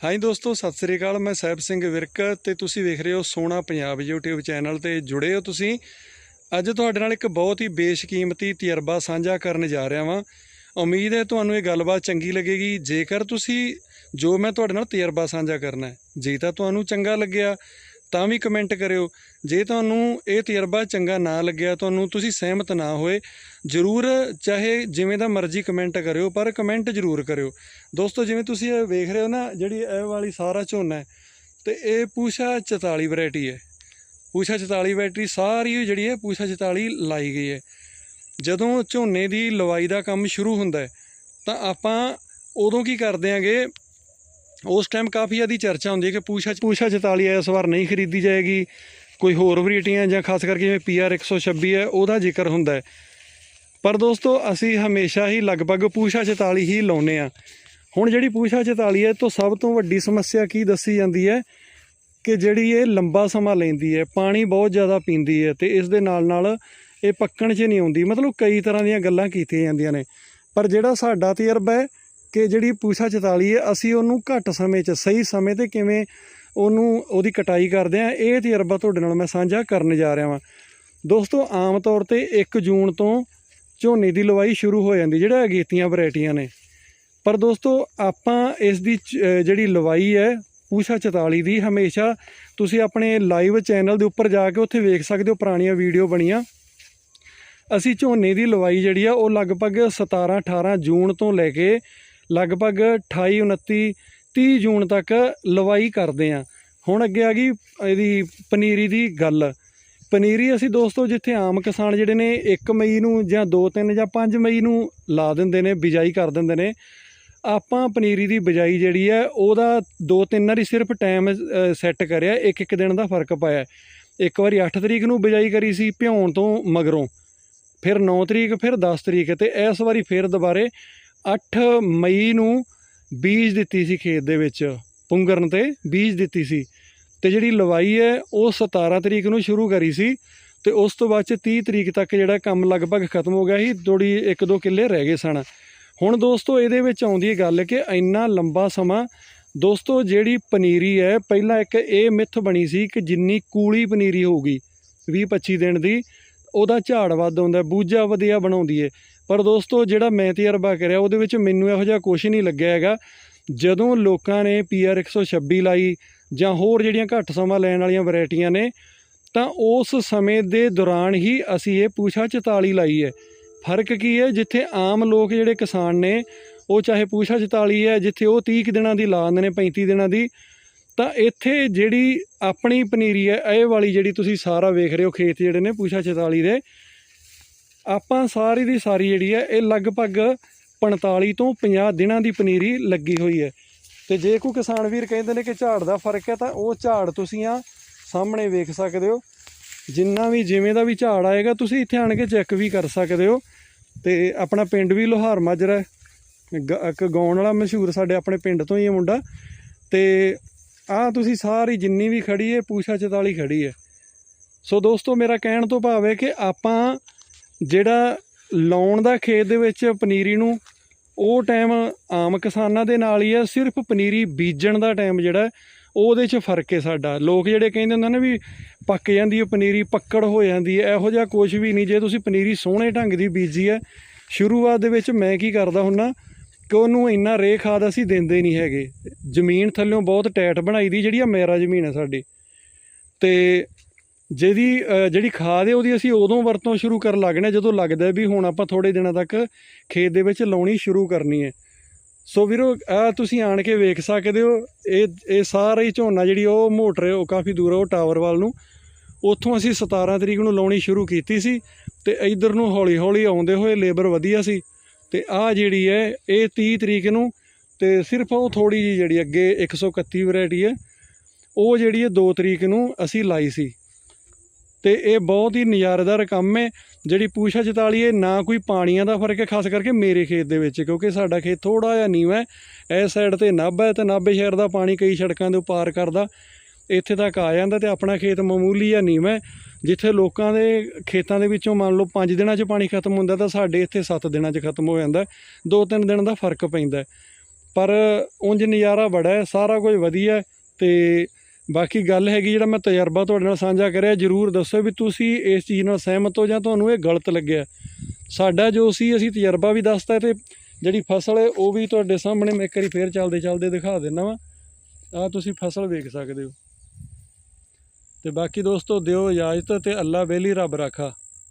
ਹਾਂਜੀ ਦੋਸਤੋ, ਸਤਿ ਸ੍ਰੀ ਅਕਾਲ। ਮੈਂ ਸਾਹਿਬ ਸਿੰਘ ਵਿਰਕ ਤੇ ਤੁਸੀਂ ਵੇਖ ਰਹੇ ਹੋ ਸੋਨਾ ਪੰਜਾਬ YouTube ਚੈਨਲ ਤੇ ਜੁੜੇ ਹੋ ਤੁਸੀਂ। ਅੱਜ ਤੁਹਾਡੇ ਨਾਲ ਇੱਕ ਬਹੁਤ ਹੀ ਬੇਸ਼ਕੀਮਤੀ ਤਜਰਬਾ ਸਾਂਝਾ ਕਰਨ ਜਾ ਰਿਹਾ ਵਾਂ। ਉਮੀਦ ਹੈ ਤੁਹਾਨੂੰ ਇਹ ਗੱਲਬਾਤ ਚੰਗੀ ਲੱਗੇਗੀ। ਜੇਕਰ ਤੁਸੀਂ, ਜੋ ਮੈਂ ਤੁਹਾਡੇ ਨਾਲ ਤਜਰਬਾ ਸਾਂਝਾ ਕਰਨਾ ਹੈ, ਜੇ ਤਾਂ ਤੁਹਾਨੂੰ ਚੰਗਾ ਲੱਗਿਆ ਤਾਂ ਵੀ ਕਮੈਂਟ ਕਰਿਓ। ਜੇ ਤੁਹਾਨੂੰ ਇਹ ਤਜਰਬਾ ਚੰਗਾ ਨਾ ਲੱਗਿਆ, ਤੁਹਾਨੂੰ ਤੁਸੀਂ ਸਹਿਮਤ ਨਾ ਹੋਏ, ਜ਼ਰੂਰ ਚਾਹੇ ਜਿਵੇਂ ਦਾ ਮਰਜ਼ੀ ਕਮੈਂਟ ਕਰਿਓ, ਪਰ ਕਮੈਂਟ ਜ਼ਰੂਰ ਕਰਿਓ। ਦੋਸਤੋ, ਜਿਵੇਂ ਤੁਸੀਂ ਇਹ ਵੇਖ ਰਹੇ ਹੋ ਨਾ, ਜਿਹੜੀ ਇਹ ਵਾਲੀ ਸਾਰਾ ਝੋਨਾ ਹੈ, ਤੇ ਇਹ ਪੂਸ਼ਾ 44 ਵੈਰਾਈਟੀ ਹੈ। ਪੂਸ਼ਾ 44 ਵੈਰਾਈਟੀ ਸਾਰੀ ਜਿਹੜੀ ਹੈ, ਪੂਸ਼ਾ 44 ਲਾਈ ਗਈ ਹੈ। ਜਦੋਂ ਝੋਨੇ ਦੀ ਲਵਾਈ ਦਾ ਕੰਮ ਸ਼ੁਰੂ ਹੁੰਦਾ ਹੈ, ਤਾਂ ਆਪਾਂ ਉਦੋਂ ਕੀ ਕਰਦੇ ਆਂਗੇ ਉਸ ਟਾਈਮ ਕਾਫੀ ਜ਼ਿਆਦਾ ਚਰਚਾ ਹੁੰਦੀ ਹੈ ਕਿ ਪੂਸ਼ਾ ਪੂਸ਼ਾ 44 ਇਸ ਵਾਰ ਨਹੀਂ ਖਰੀਦੀ ਜਾਏਗੀ। ਕੋਈ ਹੋਰ ਵੈਰਾਈਟੀਆਂ ਜਾਂ ਖਾਸ ਕਰਕੇ ਜਿਵੇਂ ਪੀਆਰ 126 ਹੈ, ਉਹਦਾ ਜ਼ਿਕਰ ਹੁੰਦਾ ਹੈ। ਪਰ ਦੋਸਤੋ, ਅਸੀਂ ਹਮੇਸ਼ਾ ਹੀ ਲਗਭਗ ਪੂਸ਼ਾ 44 ਹੀ ਲਾਉਨੇ ਆ ਹੁਣ ਜਿਹੜੀ ਪੂਸ਼ਾ 44 ਹੈ, ਤੋਂ ਸਭ ਤੋਂ ਵੱਡੀ ਸਮੱਸਿਆ ਕੀ ਦੱਸੀ ਜਾਂਦੀ ਹੈ? ਕਿ ਜਿਹੜੀ ਇਹ ਲੰਬਾ ਸਮਾਂ ਲੈਂਦੀ ਹੈ, ਪਾਣੀ ਬਹੁਤ ਜ਼ਿਆਦਾ ਪੀਂਦੀ ਹੈ ਤੇ ਇਸ ਦੇ ਨਾਲ ਨਾਲ ਇਹ ਪੱਕਣ 'ਚ ਨਹੀਂ ਆਉਂਦੀ। ਮਤਲਬ ਕਈ ਤਰ੍ਹਾਂ ਦੀਆਂ ਗੱਲਾਂ ਕੀਤੀਆਂ ਜਾਂਦੀਆਂ ਨੇ। ਪਰ ਜਿਹੜਾ ਸਾਡਾ ਤਜਰਬਾ ਹੈ ਕਿ ਜਿਹੜੀ ਪੂਸ਼ਾ 44 ਹੈ, ਅਸੀਂ ਉਹਨੂੰ ਘੱਟ ਸਮੇਂ 'ਚ, ਸਹੀ ਸਮੇਂ ਤੇ ਕਿਵੇਂ ਉਹਨੂੰ ਉਹਦੀ ਕਟਾਈ ਕਰਦੇ ਆ ਇਹ ਤਜਰਬਾ ਤੁਹਾਡੇ ਨਾਲ ਮੈਂ ਸਾਂਝਾ ਕਰਨ ਜਾ ਰਿਹਾ ਵਾਂ। ਦੋਸਤੋ, ਆਮ ਤੌਰ ਤੇ 1 ਜੂਨ ਤੋਂ ਝੋਨੇ ਦੀ ਲਵਾਈ ਸ਼ੁਰੂ ਹੋ ਜਾਂਦੀ, ਜਿਹੜਾ ਅਗੇਤੀਆਂ ਵੈਰਾਈਟੀਆਂ ਨੇ। ਪਰ ਦੋਸਤੋ, ਆਪਾਂ ਇਸ ਦੀ ਚ- ਜਿਹੜੀ ਲਵਾਈ ਹੈ, ਪੂਸ਼ਾ 44 ਦੀ, ਹਮੇਸ਼ਾ ਤੁਸੀਂ ਆਪਣੇ ਲਾਈਵ ਚੈਨਲ ਦੇ ਉੱਪਰ ਜਾ ਕੇ ਉੱਥੇ ਵੇਖ ਸਕਦੇ ਹੋ, ਪੁਰਾਣੀਆਂ ਵੀਡੀਓ ਬਣੀਆਂ। ਅਸੀਂ ਝੋਨੇ ਦੀ ਲਵਾਈ ਜਿਹੜੀ ਆ, ਉਹ ਲਗਭਗ 17 18 ਜੂਨ ਤੋਂ ਲੈ ਕੇ ਲਗਭਗ 28 29 30 ਜੂਨ ਤੱਕ ਲਵਾਈ ਕਰਦੇ ਆ ਹੁਣ ਅੱਗੇ ਆ ਗਈ ਇਹਦੀ ਪਨੀਰੀ ਦੀ ਗੱਲ। ਪਨੀਰੀ ਅਸੀਂ ਦੋਸਤੋ ਜਿੱਥੇ ਆਮ ਕਿਸਾਨ ਜਿਹੜੇ ਨੇ 1 ਮਈ ਨੂੰ ਜਾਂ 2 3 ਜਾਂ 5 ਮਈ ਨੂੰ ਲਾ ਦਿੰਦੇ ਨੇ, ਬਿਜਾਈ ਕਰ ਦਿੰਦੇ ਨੇ। ਆਪਾਂ ਪਨੀਰੀ ਦੀ ਬਿਜਾਈ ਜਿਹੜੀ ਹੈ, ਉਹਦਾ ਦੋ ਤਿੰਨ ਵਾਰੀ ਸਿਰਫ ਟਾਈਮ ਸੈੱਟ ਕਰਿਆ ਇੱਕ ਇੱਕ ਦਿਨ ਦਾ ਫ਼ਰਕ ਪਾਇਆ। ਇੱਕ ਵਾਰੀ 8 ਤਰੀਕ ਨੂੰ ਬਿਜਾਈ ਕਰੀ ਸੀ ਭਿਉਣ ਤੋਂ ਮਗਰੋਂ, ਫਿਰ 9 ਤਰੀਕ, ਫਿਰ 10 ਤਰੀਕ ਤੇ ਇਸ ਵਾਰੀ ਫਿਰ ਦੁਬਾਰੇ 8 ਮਈ ਨੂੰ ਬੀਜ ਦਿੱਤੀ ਸੀ ਖੇਤ ਦੇ ਵਿੱਚ, ਪੁੰਗਰਨ ਤੇ ਬੀਜ ਦਿੱਤੀ ਸੀ। ਤੇ ਜਿਹੜੀ ਲਵਾਈ ਹੈ, ਉਹ 17 ਤਰੀਕ ਨੂੰ ਸ਼ੁਰੂ ਕਰੀ ਸੀ ਤੇ ਉਸ ਤੋਂ ਬਾਅਦ ਚ 30 ਤਰੀਕ ਤੱਕ ਜਿਹੜਾ ਕੰਮ ਲਗਭਗ ਖਤਮ ਹੋ ਗਿਆ ਸੀ ਥੋੜੀ ਇੱਕ ਦੋ ਕਿੱਲੇ ਰਹਿ ਗਏ ਸਨ। ਹੁਣ ਦੋਸਤੋ, ਇਹਦੇ ਵਿੱਚ ਆਉਂਦੀ ਹੈ ਗੱਲ ਕਿ ਇੰਨਾ ਲੰਬਾ ਸਮਾਂ, ਦੋਸਤੋ, ਜਿਹੜੀ ਪਨੀਰੀ ਹੈ, ਪਹਿਲਾਂ ਇੱਕ ਇਹ ਮਿੱਥ ਬਣੀ ਸੀ ਕਿ ਜਿੰਨੀ ਕੂਲੀ ਪਨੀਰੀ ਹੋਊਗੀ 20 25 ਦਿਨ ਦੀ, ਉਹਦਾ ਝਾੜ ਵੱਧ ਆਉਂਦਾ, ਬੂਝਾ ਵਧੀਆ ਬਣਾਉਂਦੀ ਹੈ ਪਰ ਦੋਸਤੋ, ਜਿਹੜਾ ਮੈਂ ਤਜਰਬਾ ਕਰਿਆ, ਉਹਦੇ ਵਿੱਚ ਮੈਨੂੰ ਇਹੋ ਜਿਹਾ ਕੁਝ ਨਹੀਂ ਲੱਗਿਆ ਹੈਗਾ। ਜਦੋਂ ਲੋਕਾਂ ਨੇ ਪੀਆਰ 126 ਲਾਈ ਜਾਂ ਹੋਰ ਜਿਹੜੀਆਂ ਘੱਟ ਸਮਾਂ ਲੈਣ ਵਾਲੀਆਂ ਵੈਰਾਈਟੀਆਂ ਨੇ, ਤਾਂ ਉਸ ਸਮੇਂ ਦੇ ਦੌਰਾਨ ਹੀ ਅਸੀਂ ਇਹ ਪੂਛਾ 44 ਲਾਈ ਹੈ। ਫ਼ਰਕ ਕੀ ਹੈ? ਜਿੱਥੇ ਆਮ ਲੋਕ ਜਿਹੜੇ ਕਿਸਾਨ ਨੇ, ਉਹ ਚਾਹੇ ਪੂਛਾ 44 ਹੈ, ਜਿੱਥੇ ਉਹ 30 ਕੁ ਦਿਨਾਂ ਦੀ ਲਾ ਦਿੰਦੇ ਨੇ 35 ਦਿਨਾਂ ਦੀ, ਤਾਂ ਇੱਥੇ ਜਿਹੜੀ ਆਪਣੀ ਪਨੀਰੀ ਹੈ, ਇਹ ਵਾਲੀ ਜਿਹੜੀ ਤੁਸੀਂ ਸਾਰਾ ਵੇਖ ਰਹੇ ਹੋ, ਖੇਤ ਜਿਹੜੇ ਨੇ ਪੂਛਾ 44 ਦੇ ਆਪਾਂ ਸਾਰੀ ਦੀ ਸਾਰੀ ਜਿਹੜੀ ਹੈ, ਇਹ ਲਗਭਗ 45 ਤੋਂ 50 ਦਿਨਾਂ ਦੀ ਪਨੀਰੀ ਲੱਗੀ ਹੋਈ ਹੈ। ਤੇ ਜੇ ਕੋਈ ਕਿਸਾਨ ਵੀਰ ਕਹਿੰਦੇ ਨੇ ਕਿ ਝਾੜ ਦਾ ਫ਼ਰਕ ਹੈ, ਤਾਂ ਉਹ ਝਾੜ ਤੁਸੀਂ ਆ ਸਾਹਮਣੇ ਵੇਖ ਸਕਦੇ ਹੋ। ਜਿੰਨਾ ਵੀ ਜਿਵੇਂ ਦਾ ਵੀ ਝਾੜ ਆਏਗਾ, ਤੁਸੀਂ ਇੱਥੇ ਆਣ ਕੇ ਚੈੱਕ ਵੀ ਕਰ ਸਕਦੇ ਹੋ। ਤੇ ਆਪਣਾ ਪਿੰਡ ਵੀ ਲੋਹਾਰ ਮਾਜਰਾ ਹੈ। ਇੱਕ ਗਾਉਣ ਵਾਲਾ ਮਸ਼ਹੂਰ ਸਾਡੇ ਆਪਣੇ ਪਿੰਡ ਤੋਂ ਹੀ ਹੈ ਮੁੰਡਾ। ਤੇ ਆ ਤੁਸੀਂ ਸਾਰੀ ਜਿੰਨੀ ਵੀ ਖੜੀ ਹੈ ਪੂਸ਼ਾ 44 ਖੜੀ ਹੈ। ਸੋ ਦੋਸਤੋ, ਮੇਰਾ ਕਹਿਣ ਤੋਂ ਭਾਵ ਹੈ ਕਿ ਆਪਾਂ ਜਿਹੜਾ ਲਾਉਣ ਦਾ ਖੇਤ ਦੇ ਵਿੱਚ ਪਨੀਰੀ ਨੂੰ, ਉਹ ਟਾਈਮ ਆਮ ਕਿਸਾਨਾਂ ਦੇ ਨਾਲ ਹੀ ਹੈ, ਸਿਰਫ ਪਨੀਰੀ ਬੀਜਣ ਦਾ ਟਾਈਮ ਜਿਹੜਾ ਉਹਦੇ 'ਚ ਫ਼ਰਕ ਹੈ ਸਾਡਾ। ਲੋਕ ਜਿਹੜੇ ਕਹਿੰਦੇ ਹੁੰਦੇ ਨੇ ਵੀ ਪੱਕ ਜਾਂਦੀ ਹੈ ਪਨੀਰੀ, ਪੱਕੜ ਹੋ ਜਾਂਦੀ ਹੈ, ਇਹੋ ਜਿਹਾ ਕੁਝ ਵੀ ਨਹੀਂ। ਜੇ ਤੁਸੀਂ ਪਨੀਰੀ ਸੋਹਣੇ ਢੰਗ ਦੀ ਬੀਜੀ ਹੈ, ਸ਼ੁਰੂਆਤ ਦੇ ਵਿੱਚ ਮੈਂ ਕੀ ਕਰਦਾ ਹੁੰਨਾ ਕਿ ਉਹਨੂੰ ਇੰਨਾ ਰੇ ਖਾਦ ਅਸੀਂ ਦਿੰਦੇ ਨਹੀਂ ਹੈਗੇ। ਜ਼ਮੀਨ ਥੱਲਿਓਂ ਬਹੁਤ ਟੈਟ ਬਣਾਈ ਦੀ ਜਿਹੜੀ ਆ, ਮੇਰਾ ਜ਼ਮੀਨ ਹੈ ਸਾਡੀ। ਤੇ ਜਿਹਦੀ ਜਿਹੜੀ ਖਾਦ ਹੈ ਉਹਦੀ ਅਸੀਂ ਉਦੋਂ ਵਰਤੋਂ ਸ਼ੁਰੂ ਕਰਨ ਲੱਗਣੇ ਜਦੋਂ ਲੱਗਦਾ ਵੀ ਹੁਣ ਆਪਾਂ ਥੋੜੇ ਦਿਨਾਂ ਤੱਕ ਖੇਤ ਦੇ ਵਿੱਚ ਲਾਉਣੀ ਸ਼ੁਰੂ ਕਰਨੀ ਹੈ। ਸੋ ਵੀਰੋ ਆ ਤੁਸੀਂ ਆਣ ਕੇ ਵੇਖ ਸਕਦੇ ਹੋ, ਇਹ ਇਹ ਸਾਰਾ ਹੀ ਝੋਨਾ ਜਿਹੜੀ ਉਹ ਮੋਟਰ ਉਹ ਕਾਫੀ ਦੂਰ ਹੈ ਉਹ ਟਾਵਰ ਵੱਲ ਨੂੰ। ਉੱਥੋਂ ਅਸੀਂ 17 ਤਰੀਕ ਨੂੰ ਲਾਉਣੀ ਸ਼ੁਰੂ ਕੀਤੀ ਸੀ ਤੇ ਇਧਰ ਨੂੰ ਹੌਲੀ ਹੌਲੀ ਆਉਂਦੇ ਹੋਏ ਲੇਬਰ ਵਧੀਆ ਸੀ। ਤੇ ਆ ਜਿਹੜੀ ਹੈ, ਇਹ 30 ਤਰੀਕ ਨੂੰ ਤੇ ਸਿਰਫ ਉਹ ਥੋੜੀ ਜੀ ਜਿਹੜੀ ਅੱਗੇ 131 ਵੈਰਾਈਟੀ ਹੈ, ਉਹ ਜਿਹੜੀ ਹੈ 2 ਤਰੀਕ ਨੂੰ ਅਸੀਂ ਲਾਈ ਸੀ। ਤੇ ਇਹ ਬਹੁਤ ਹੀ ਨਜ਼ਾਰੇਦਾਰ ਕੰਮ ਹੈ। ਜਿਹੜੀ ਪੂਸ਼ਾ 44 ਹੈ, ਨਾ ਕੋਈ ਪਾਣੀਆਂ ਦਾ ਫ਼ਰਕ ਹੈ, ਖਾਸ ਕਰਕੇ ਮੇਰੇ ਖੇਤ ਦੇ ਵਿੱਚ, ਕਿਉਂਕਿ ਸਾਡਾ ਖੇਤ ਥੋੜਾ ਜਿਹਾ ਨੀਵਾਂ ਹੈ। ਇਸ ਸਾਈਡ ਤੇ ਨਾਭਾ ਹੈ ਤੇ ਨਾਭੇ ਸ਼ਹਿਰ ਦਾ ਪਾਣੀ ਕਈ ਸੜਕਾਂ ਦੇ ਪਾਰ ਕਰਦਾ। ਇੱਥੇ ਤੱਕ ਆ ਜਾਂਦਾ ਤੇ ਆਪਣਾ ਖੇਤ ਮਾਮੂਲੀ ਜਾਂ ਨੀਵਾਂ ਹੈ। ਜਿੱਥੇ ਲੋਕਾਂ ਦੇ ਖੇਤਾਂ ਦੇ ਵਿੱਚੋਂ ਮੰਨ ਲਓ 5 ਦਿਨਾਂ 'ਚ ਪਾਣੀ ਖਤਮ ਹੁੰਦਾ ਤਾਂ ਸਾਡੇ ਇੱਥੇ 7 ਦਿਨਾਂ 'ਚ ਖਤਮ ਹੋ ਜਾਂਦਾ 2-3 ਦਿਨ ਦਾ ਫ਼ਰਕ ਪੈਂਦਾ ਪਰ ਉਂਝ ਨਜ਼ਾਰਾ ਬੜਾ ਹੈ, ਸਾਰਾ ਕੁਝ ਵਧੀਆ ਹੈ ਤੇ ਬਾਕੀ ਗੱਲ ਹੈਗੀ ਜਿਹੜਾ ਮੈਂ ਤਜਰਬਾ ਤੁਹਾਡੇ ਨਾਲ ਸਾਂਝਾ ਕਰਿਆ, ਜਰੂਰ ਦੱਸੋ ਵੀ ਤੁਸੀਂ ਇਸ ਚੀਜ਼ ਨਾਲ ਸਹਿਮਤ ਹੋ ਜਾਂ ਤੁਹਾਨੂੰ ਇਹ ਗਲਤ ਲੱਗਿਆ। ਸਾਡਾ ਜੋ ਸੀ, ਅਸੀਂ ਤਜਰਬਾ ਵੀ ਦੱਸਤਾ ਤੇ ਜਿਹੜੀ ਫਸਲ ਹੈ, ਉਹ ਵੀ ਤੁਹਾਡੇ ਸਾਹਮਣੇ ਮੈਂ ਇੱਕ ਵਾਰੀ ਫੇਰ ਚੱਲਦੇ ਚੱਲਦੇ ਦਿਖਾ ਦਿੰਦਾ ਵਾਂ। ਆ ਤੁਸੀਂ ਫਸਲ ਵੇਖ ਸਕਦੇ ਹੋ। ਤੇ ਬਾਕੀ ਦੋਸਤੋ, ਦਿਓ ਇਜਾਜ਼ਤ ਤੇ ਅੱਲਾ ਵੇਲੀ ਰੱਬ ਰਾਖਾ।